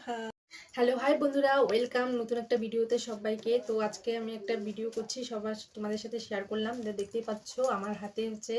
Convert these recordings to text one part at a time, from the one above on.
উপহার hello hi বন্ধুরা welcome নতুন একটা ভিডিওতে সবাইকে। তো আজকে আমি একটা ভিডিও করছি, সবার, তোমাদের সাথে শেয়ার করলাম। দেখতেই পাচ্ছ, আমার হাতে হচ্ছে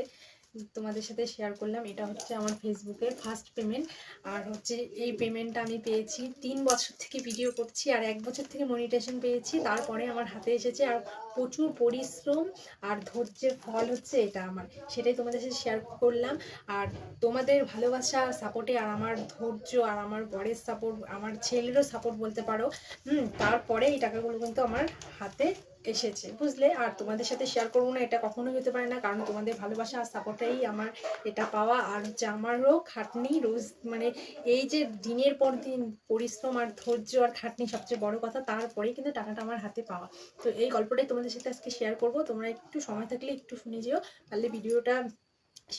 তোমাদের সাথে শেয়ার করলাম। এটা হচ্ছে আমার ফেসবুকের ফার্স্ট পেমেন্ট আর হচ্ছে এই পেমেন্টটা আমি পেয়েছি তিন বছর থেকে ভিডিও করছি আর এক বছর থেকে মনিটেশন পেয়েছি। তারপরে আমার হাতে এসেছে আর প্রচুর পরিশ্রম আর ধৈর্যের ফল হচ্ছে এটা আমার। সেটাই তোমাদের সাথে শেয়ার করলাম। আর তোমাদের ভালোবাসা সাপোর্টে আর আমার ধৈর্য আর আমার বরের সাপোর্ট আমার ছেলেরও সাপোর্ট বলতে পারো। হুম, তারপরে এই টাকাগুলো কিন্তু আমার হাতে এসেছে। বুঝলে? আর তোমাদের সাথে শেয়ার করব না, এটা কখনোই হতে পারে না, কারণ তোমাদের ভালোবাসা আর সাপোর্টেই আমার এটা পাওয়া। আর হচ্ছে আমারও খাটনি রোজ মানে এই যে দিনের পর দিন পরিশ্রম আর ধৈর্য আর খাটনি সবচেয়ে বড় কথা, তারপরেই কিন্তু টাকাটা আমার হাতে পাওয়া। তো এই গল্পটাই তোমাদের সাথে আজকে শেয়ার করব। তোমরা একটু সময় থাকলে একটু শুনে যেও, তাহলে ভিডিওটা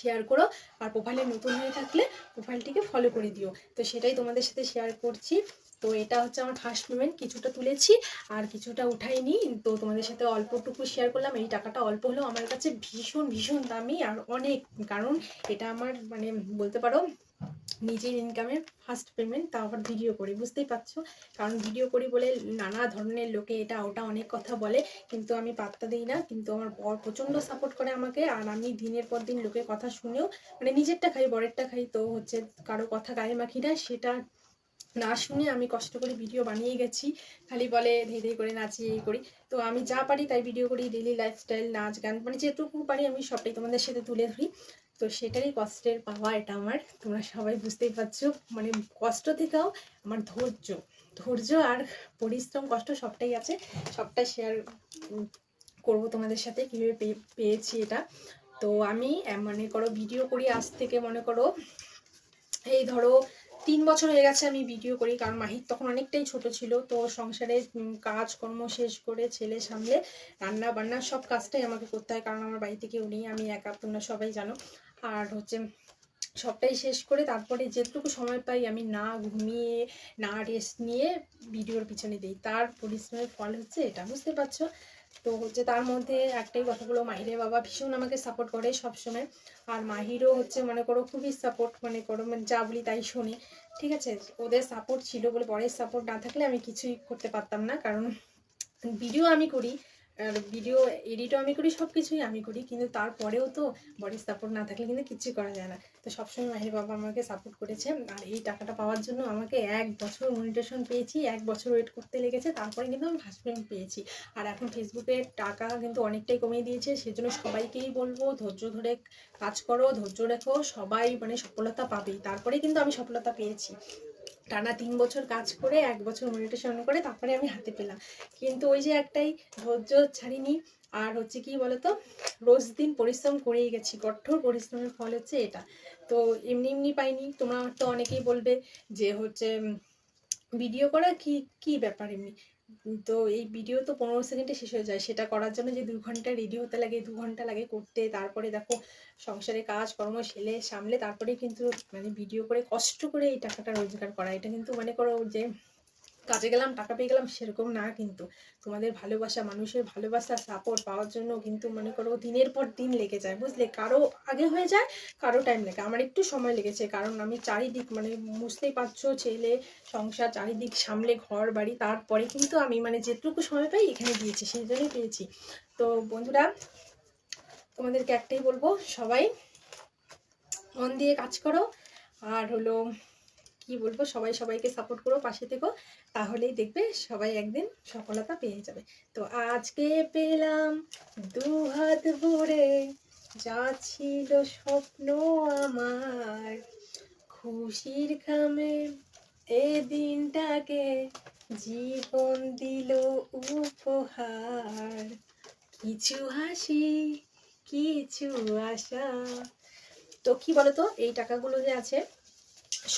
শেয়ার করো আর প্রোফাইলে নতুন হয়ে থাকলে প্রোফাইলটিকে ফলো করে দিও। তো সেটাই তোমাদের সাথে শেয়ার করছি। তো এটা হচ্ছে আমার ফার্স্ট পেমেন্ট কিছুটা তুলেছি আর কিছুটা উঠাইনি। তো তোমাদের সাথে অল্পটুকু শেয়ার করলাম। এই টাকাটা অল্প হলেও আমার কাছে ভীষণ ভীষণ দামি আর অনেক। কারণ এটা আমার মানে বলতে পারো নিজের ইনকামের ফার্স্ট পেমেন্ট তাও আবার ভিডিও করি, বুঝতেই পারছ? কারণ ভিডিও করি বলে নানা ধরনের লোকে এটা ওটা অনেক কথা বলে, কিন্তু আমি পাত্তা দিই না, কিন্তু আমার বর প্রচণ্ড সাপোর্ট করে আমাকে, আর আমি দিনের পর দিন লোকের কথা শুনেও মানে নিজেরটা খাই, বরেরটা খাই, তো হচ্ছে কারও কথা গায়ে মাখি না, সেটা না শুনে আমি কষ্ট করে ভিডিও বানিয়ে গেছি। খালি বলে ধীরে ধীরে করে নাচি এই করি। তো আমি যা পারি তাই ভিডিও করি ডেলি লাইফস্টাইল নাচ, গান মানে যেটুকু পারি আমি সবটাই তোমাদের সাথে তুলে ধরি। তো সেটারই কষ্টের পাওয়া এটা আমার। তোমরা সবাই বুঝতেই পারছ। মানে কষ্ট থেকেও আমার ধৈর্য। ধৈর্য আর পরিশ্রম, কষ্ট সবটাই আছে। সবটা শেয়ার করব তোমাদের সাথে। কীভাবে পেয়ে- পেয়েছি এটা। তো আমি মনে করো ভিডিও করি আজ থেকে মনে করো, এই ধরো তিন বছর হয়ে গেছে আমি ভিডিও করি, কারণ মাহির তখন অনেকটাই ছোট ছিল, তো সংসারে কাজকর্ম শেষ করে ছেলে সামলে রান্না বান্না সব কাজটাই আমাকে করতে হয়, কারণ আমার বাড়িতে কেউ নেই, আমি একা, তোমরা সবাই জানো। আর হচ্ছে সবটাই শেষ করে তারপরে যেটুকু সময় পাই আমি না ঘুমিয়ে, না রেস্ট নিয়ে ভিডিওর পিছনে দিই। তার পরিশ্রমের ফল হচ্ছে এটা, বুঝতে পারছ? তো হচ্ছে তার মধ্যে একটাই কথা বলো, মাহিরের বাবা ভীষণ আমাকে সাপোর্ট করে সবসময়। আর মাহিরও হচ্ছে মনে করো খুবই সাপোর্ট মানে করো মানে যা বলি তাই শুনি। ঠিক আছে? ওদের সাপোর্ট ছিল বলে পরের সাপোর্ট না থাকলে আমি কিছুই করতে পারতাম না। কারণ ভিডিও আমি করি আর ভিডিও এডিটও আমি করি সব কিছুই আমি করি। কিন্তু তারপরেও তো বডির সাপোর্ট না থাকলে কিন্তু কিচ্ছু করা যায় না। তো সবসময় মাহির বাবা আমাকে সাপোর্ট করেছে। আর এই টাকাটা পাওয়ার জন্য আমাকে এক বছর মনিটেশন পেয়েছি, এক বছর ওয়েট করতে লেগেছে। তারপরে কিন্তু আমি পেমেন্ট পেয়েছি। আর এখন ফেসবুকে টাকা কিন্তু অনেকটাই কমিয়ে দিয়েছে। সেজন্য সবাইকেই বলব, ধৈর্য ধরে কাজ করো, ধৈর্য রেখো। সবাই মানে সফলতা পাবেই। তারপরে কিন্তু আমি সফলতা পেয়েছি। টানা তিন বছর কাজ করে, এক বছর মেডিটেশন করে, তারপরে আমি হাতে পেলাম। কিন্তু ওই যে একটাই ধৈর্য ছাড়িনি, আর হচ্ছে কি বলতো, রোজ দিন পরিশ্রম করেই গেছি। কঠোর পরিশ্রমের ফল হচ্ছে এটা। তো এমনি এমনি পাইনি। তোমার তো অনেকেই বলবে যে হচ্ছে ভিডিও করা কি কি ব্যাপার এমনি? তো এই ভিডিও তো পনেরো সেকেন্ডে শেষ হয়ে যায়। সেটা করার জন্য যে দু ঘণ্টা রেডি হতে লাগে, দু ঘণ্টা লাগে করতে। তারপরে দেখো, সংসারে কাজ, কর্ম সেলে সামলে তারপরে কিন্তু মানে ভিডিও করে কষ্ট করে এই টাকাটা রোজগার করা। এটা কিন্তু মনে করো যে কাজে গেলাম, টাকা পেয়ে গেলাম, সেরকম না কিন্তু। তোমাদের ভালোবাসা, মানুষের ভালোবাসা সাপোর্ট পাওয়ার জন্য কিন্তু মনে করো দিনের পর দিন লেগে যায়, বুঝলে? কারও আগে হয়ে যায়, কারও টাইম লাগে আমার একটু সময় লেগেছে, কারণ আমি চারিদিক মানে বুঝতেই পারছ, ছেলে, সংসার চারিদিক সামলে, ঘর, বাড়ি, তারপরে কিন্তু আমি মানে যেটুকু সময় পাই এখানে দিয়েছি, সেই জন্যই পেয়েছি। তো বন্ধুরা, তোমাদেরকে একটাই বলব, সবাই মন দিয়ে কাজ করো, আর হলো কি বলব, সবাই সবাইকে সাপোর্ট করো, পাশে থেকো, তাহলেই দেখবে সবাই একদিন সফলতা পেয়ে যাবে। তো আজকে পেলাম দু হাত ভরে, যা ছিল স্বপ্ন আমার। খুশির খামে এ দিনটাকে জীবন দিল উপহার। কিছু হাসি, কিছু আশা। তো কি বলতো, এই টাকাগুলো যে আছে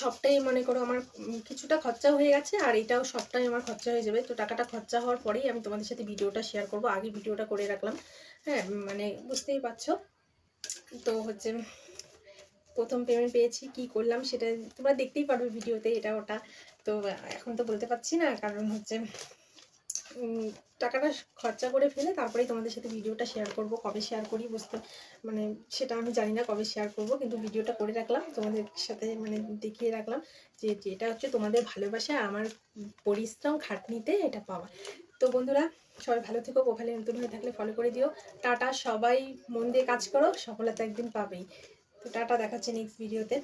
সবটাই মনে করো আমার কিছুটা খরচা হয়ে গেছে, আর এটাও সবটাই আমার খরচা হয়ে যাবে। তো টাকাটা খরচা হওয়ার পরেই আমি তোমাদের সাথে ভিডিওটা শেয়ার করব। আগে ভিডিওটা করে রাখলাম। হ্যাঁ মানে বুঝতেই পারছ? তো হচ্ছে প্রথম পেমেন্ট পেয়েছি, কি করলাম সেটা তোমরা দেখতেই পারবে ভিডিওতে, এটা ওটা। তো এখন তো বলতে পারছি না, কারণ হচ্ছে টাকাটা খরচা করে ফেলে তারপরেই তোমাদের সাথে ভিডিওটা শেয়ার করব, কবে শেয়ার করি বুঝতে মানে সেটা আমি জানি না কবে শেয়ার করব, কিন্তু ভিডিওটা করে রাখলাম, তোমাদের সাথে মানে দেখিয়ে রাখলাম যে এটা হচ্ছে তোমাদের ভালোবাসা, আমার পরিশ্রম খাটনিতে এটা পাওয়া। তো বন্ধুরা, সবাই ভালো থেকো প্রোফাইলে নতুন হয়ে থাকলে ফলো করে দিও। টাটা, সবাই মন দিয়ে কাজ করো, সফলতা একদিন পাবেই। তো টাটা, দেখাচ্ছে নেক্সট ভিডিওতে